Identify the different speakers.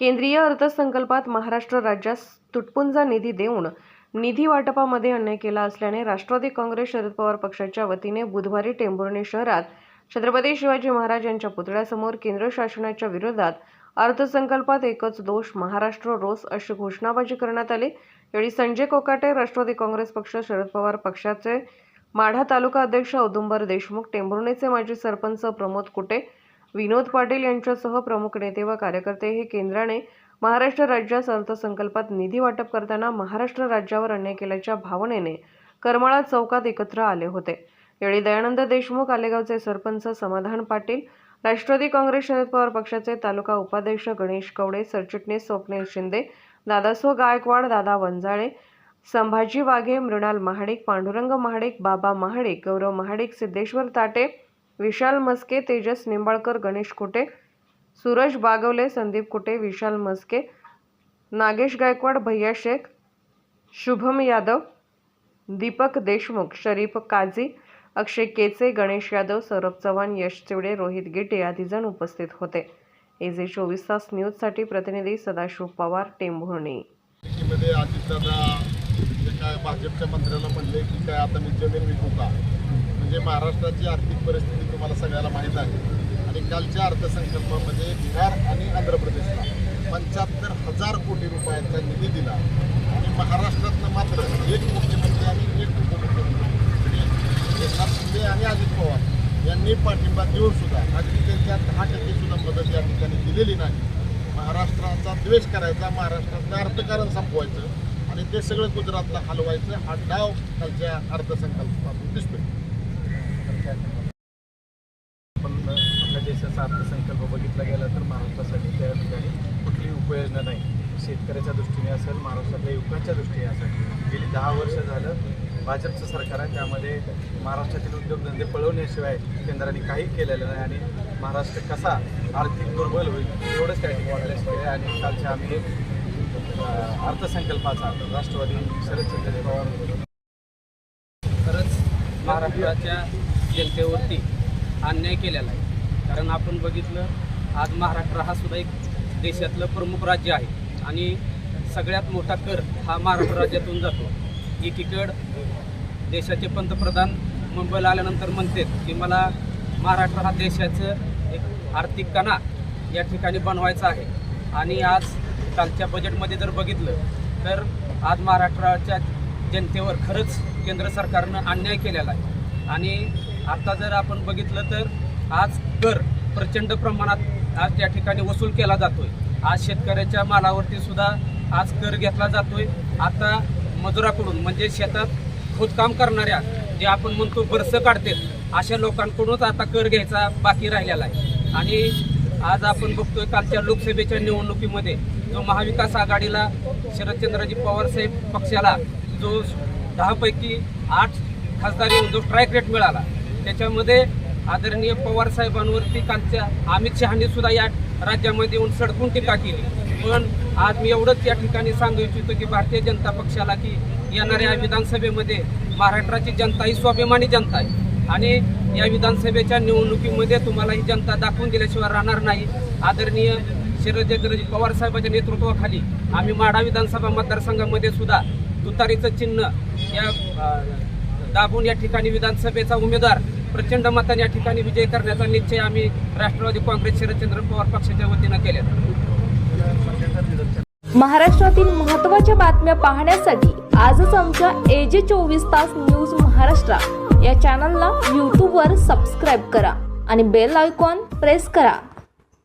Speaker 1: केंद्रीय अर्थसंकल्पात महाराष्ट्र राज्यास तुटपुंजा निधी देऊन निधी वाटपामध्ये अन्याय केला असल्याने राष्ट्रवादी काँग्रेस शरद पवार पक्षाच्या वतीने बुधवारी टेंभुर्णी शहरात छत्रपती शिवाजी महाराज यांच्या पुतळ्यासमोर केंद्र शासनाच्या विरोधात अर्थसंकल्पात एकच दोष महाराष्ट्र रोस अशी घोषणाबाजी करण्यात आली. यावेळी संजय कोकाटे राष्ट्रवादी काँग्रेस पक्ष शरद पवार पक्षाचे माढा तालुका अध्यक्ष औदुंबर देशमुख टेंभुर्णीचे माजी सरपंच प्रमोद कुटे विनोद पाटील यांच्यासह प्रमुख नेते व कार्यकर्ते हे केंद्राने महाराष्ट्र राज्यास अर्थसंकल्पात निधी वाटप करताना महाराष्ट्र राज्यावर अन्याय केल्याच्या भावनेने करमाळा चौकात एकत्र आले होते. यावेळी दयानंद देशमुख आलेगावचे सरपंच समाधान पाटील राष्ट्रवादी काँग्रेस शरद पवार पक्षाचे तालुका उपाध्यक्ष गणेश कवडे सरचिटणीस स्वप्नील शिंदे दादासो गायकवाड दादा वंजाळे संभाजी वाघे मृणाल महाडिक पांडुरंग महाडिक बाबा महाडिक गौरव महाडिक सिद्धेश्वर ताटे विशाल मस्के तेजस निंबाळकर गणेश कुटे सूरज बागवले संदीप कुटे विशाल मस्के नागेश गायकवाड भैया शेख शुभम यादव दीपक देशमुख शरीफ काझी अक्षय केचे गणेश यादव सौरभ चव्हाण यश चिवडे रोहित गिटे आदी जण उपस्थित होते. एजे चोवीस तास न्यूजसाठी प्रतिनिधी सदाशिव पवार टेंभुर्णी.
Speaker 2: भाजपच्या मंत्र्याला म्हणले की काय आता मी जमीन विकू का? म्हणजे महाराष्ट्राची आर्थिक परिस्थिती तुम्हाला सगळ्याला माहीत आहे. आणि कालच्या अर्थसंकल्पामध्ये बिहार आणि आंध्र प्रदेशला पंच्याहत्तर हजार कोटी रुपयांचा निधी दिला. आणि महाराष्ट्रातनं मात्र एक मुख्यमंत्री आणि एक उपमुख्यमंत्री. एकनाथ शिंदे आणि अजित पवार यांनी पाठिंबा देऊन सुद्धा अगदी त्यांच्या दहा टक्केसुद्धा मदत या ठिकाणी दिलेली नाही महाराष्ट्राचा द्वेष करायचा महाराष्ट्रातलं अर्थकारण संपवायचं आणि ते सगळं गुजरातला हलवायचं हा डाव कालच्या अर्थसंकल्पातून दिसतोय
Speaker 3: पण आपल्या अर्थसंकल्प बघितला गेला तर महाराष्ट्रासाठी त्या ठिकाणी कुठलीही उपयोजना नाही. शेतकऱ्याच्या दृष्टीने असेल महाराष्ट्रातल्या युवकांच्या दृष्टीने असेल. गेली दहा वर्ष झालं भाजपचं सरकार आहे त्यामध्ये महाराष्ट्रातील उद्योगधंदे पळवण्याशिवाय केंद्राने काही केलेलं नाही आणि महाराष्ट्र कसा आर्थिक दुर्बल होईल एवढंच त्या ठिकाणी आणि कालच्या आम्ही अर्थसंकल्पाचा राष्ट्रवादी शरदचंद्र पवार
Speaker 4: खरंच महाराष्ट्राच्या जनतेवरती अन्याय केलेला आहे. कारण आपण बघितलं आज महाराष्ट्र हा सुद्धा एक देशातलं प्रमुख राज्य आहे. आणि सगळ्यात मोठा कर हा महाराष्ट्र राज्यातून जातो. एकीकड देशाचे पंतप्रधान मुंबईला आल्यानंतर म्हणतात की मला महाराष्ट्र हा देशाचं एक आर्थिक कणा या ठिकाणी बनवायचा आहे. आणि आज कालच्या बजेटमध्ये जर बघितलं तर आज महाराष्ट्राच्या जनतेवर खरंच केंद्र सरकारनं अन्याय केलेला आहे. आणि आता जर आपण बघितलं तर आज कर प्रचंड प्रमाणात आज त्या ठिकाणी वसूल केला जातोय. आज शेतकऱ्याच्या मालावरती सुद्धा आज कर घेतला जातोय. आता मजुराकडून म्हणजे शेतात खोदकाम करणाऱ्या जे आपण म्हणतो बरसं काढतात अशा लोकांकडूनच आता कर घ्यायचा बाकी राहिलेला आहे. आणि आज आपण बघतोय कालच्या लोकसभेच्या निवडणुकीमध्ये जो महाविकास आघाडीला शरदचंद्रजी पवार साहेब पक्षाला जो दहापैकी आठ खासदार येऊन जो स्ट्राईक रेट मिळाला त्याच्यामध्ये आदरणीय पवार साहेबांवरती कालच्या अमित शहाने सुद्धा या राज्यामध्ये येऊन सडकून टीका केली. पण आज मी एवढंच या ठिकाणी सांगू इच्छितो की भारतीय जनता पक्षाला की येणाऱ्या विधानसभेमध्ये महाराष्ट्राची जनता ही स्वाभिमानी जनता आहे. आणि या विधानसभेच्या निवडणुकीमध्ये तुम्हाला ही जनता दाखवून दिल्याशिवाय राहणार नाही. आदरणीय शरदचंद्रजी पवार साहेबांच्या नेतृत्वाखाली आम्ही माढा विधानसभा मतदारसंघामध्ये सुद्धा तुतारीचं चिन्ह या दाबून या ठिकाणी विधानसभेचा उमेदवार प्रचंड मताने या ठिकाणी विजय करण्याचा निश्चय आम्ही राष्ट्रवादी काँग्रेस शरदचंद्र पवार पक्षाच्या वतीनं केला
Speaker 5: महाराष्ट्रातील महत्त्वाच्या बातम्या पाहण्यासाठी आजच आमच्या एजे चोवीस तास न्यूज महाराष्ट्र या चॅनलला यूट्यूबवर सबस्क्राईब करा आणि बेल आयकॉन प्रेस करा.